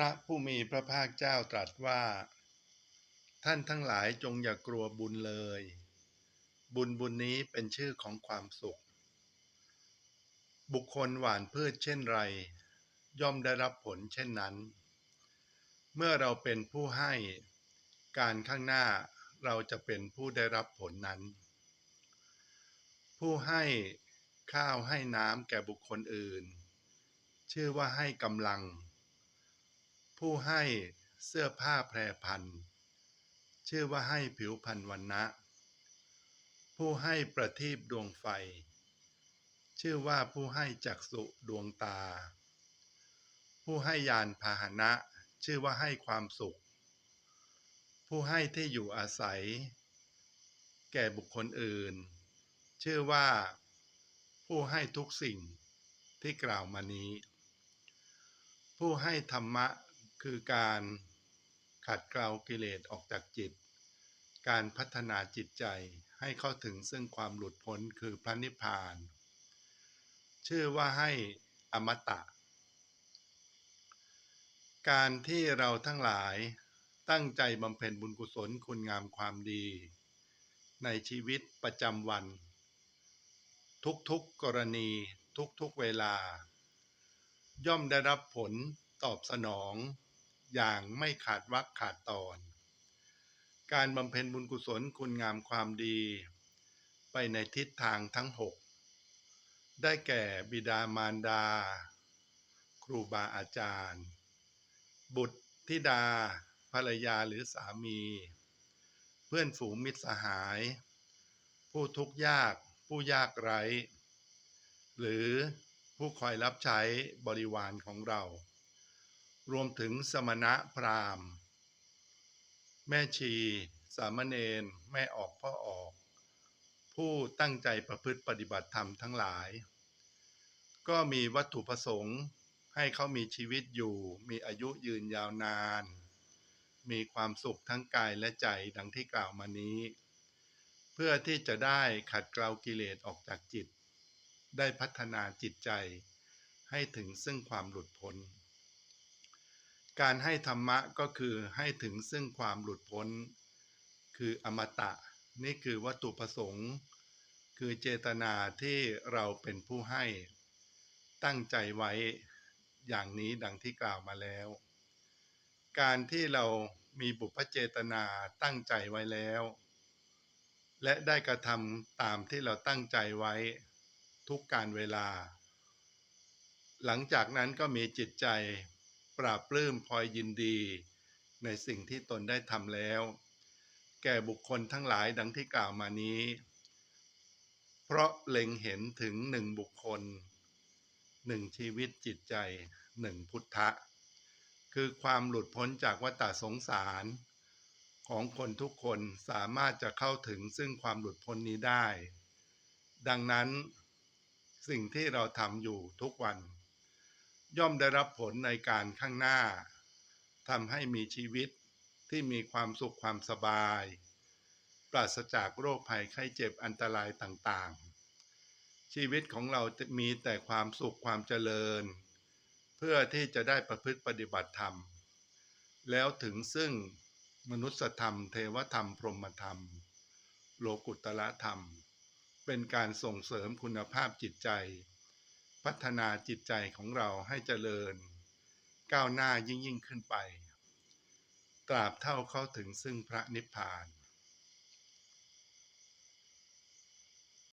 พระผู้มีพระภาคเจ้าตรัสว่า ท่านทั้งหลายจงอย่ากลัวบุญเลย บุญบุญนี้เป็นชื่อของความสุข บุคคลหวานพืชเช่นไร ย่อมได้รับผลเช่นนั้น เมื่อเราเป็นผู้ให้การข้างหน้าเราจะเป็นผู้ได้รับผลนั้น ผู้ให้ข้าวให้น้ำแก่บุคคลอื่น ชื่อว่าให้กำลัง ผู้ให้เสื้อผ้าแพรพัน ชื่อว่าให้ผิวพันวันนะ ผู้ให้ประทีปดวงไฟ ชื่อว่าผู้ให้จักษุดวงตา ผู้ให้ยานพาหนะ ชื่อว่าให้ความสุข ผู้ให้ที่อยู่อาศัย แก่บุคคลอื่น ชื่อว่า ผู้ให้ทุกสิ่งที่กล่าวมานี้ ผู้ให้ธรรมะ คือการขัดเกลากิเลสออกจากจิต การพัฒนาจิตใจให้เข้าถึงซึ่งความหลุดพ้นคือพระนิพพาน ชื่อว่าให้อมตะ การที่เราทั้งหลายตั้งใจบำเพ็ญบุญกุศลคุณงามความดี ในชีวิตประจำวัน ทุกๆกรณีทุกๆเวลา ย่อมได้รับผลตอบสนอง อย่างไม่ขาดวักขาดตอน การบำเพ็ญบุญกุศลคุณงามความดี ไปในทิศทางทั้งหกได้แก่บิดามารดา ครูบาอาจารย์ บุตรธิดา ภรรยาหรือสามี เพื่อนฝูงมิตรสหาย ผู้ทุกข์ยากผู้ยากไร้ หรือผู้คอยรับใช้บริวารของเรา รวมถึงสมณะพราหมณ์ แม่ชี สามเณรแม่ออกพ่อออก ผู้ตั้งใจประพฤติปฏิบัติธรรมทั้งหลาย ก็มีวัตถุประสงค์ให้เขามีชีวิตอยู่ มีอายุยืนยาวนาน มีความสุขทั้งกายและใจดังที่กล่าวมานี้ เพื่อที่จะได้ขัดเกลากิเลสออกจากจิต ได้พัฒนาจิตใจให้ถึงซึ่งความหลุดพ้น การให้ธรรมะก็คือให้ถึงซึ่งความหลุดพ้น คืออมตะ นี่คือวัตถุประสงค์ คือเจตนาที่เราเป็นผู้ให้ ตั้งใจไว้อย่างนี้ดังที่กล่าวมาแล้ว การที่เรามีบุพเจตนาตั้งใจไว้แล้ว และได้กระทำตามที่เราตั้งใจไว้ทุกการเวลา หลังจากนั้นก็มีจิตใจ ปราบปลื้มพลอยยินดี ในสิ่งที่ตนได้ทำแล้ว แก่บุคคลทั้งหลายดังที่กล่าวมานี้ เพราะเล็งเห็นถึงหนึ่งบุคคลหนึ่งชีวิตจิตใจหนึ่งพุทธะ คือความหลุดพ้นจากวัฏสงสาร ของคนทุกคนสามารถจะเข้าถึงซึ่งความหลุดพ้นนี้ได้ ดังนั้นสิ่งที่เราทำอยู่ทุกวัน ย่อมได้รับผลในการข้างหน้าทำให้มีชีวิตที่มีความสุขความสบาย ปราศจากโรคภัยไข้เจ็บอันตรายต่างๆ ชีวิตของเราจะมีแต่ความสุขความเจริญ เพื่อที่จะได้ประพฤติปฏิบัติธรรม แล้วถึงซึ่งมนุษยธรรม เทวธรรม พรหมธรรม โลกุตละธรรม เป็นการส่งเสริมคุณภาพจิตใจ พัฒนาจิตใจของเราให้เจริญ ก้าวหน้ายิ่งยิ่งขึ้นไป ตราบเท่าเข้าถึงซึ่งพระนิพพาน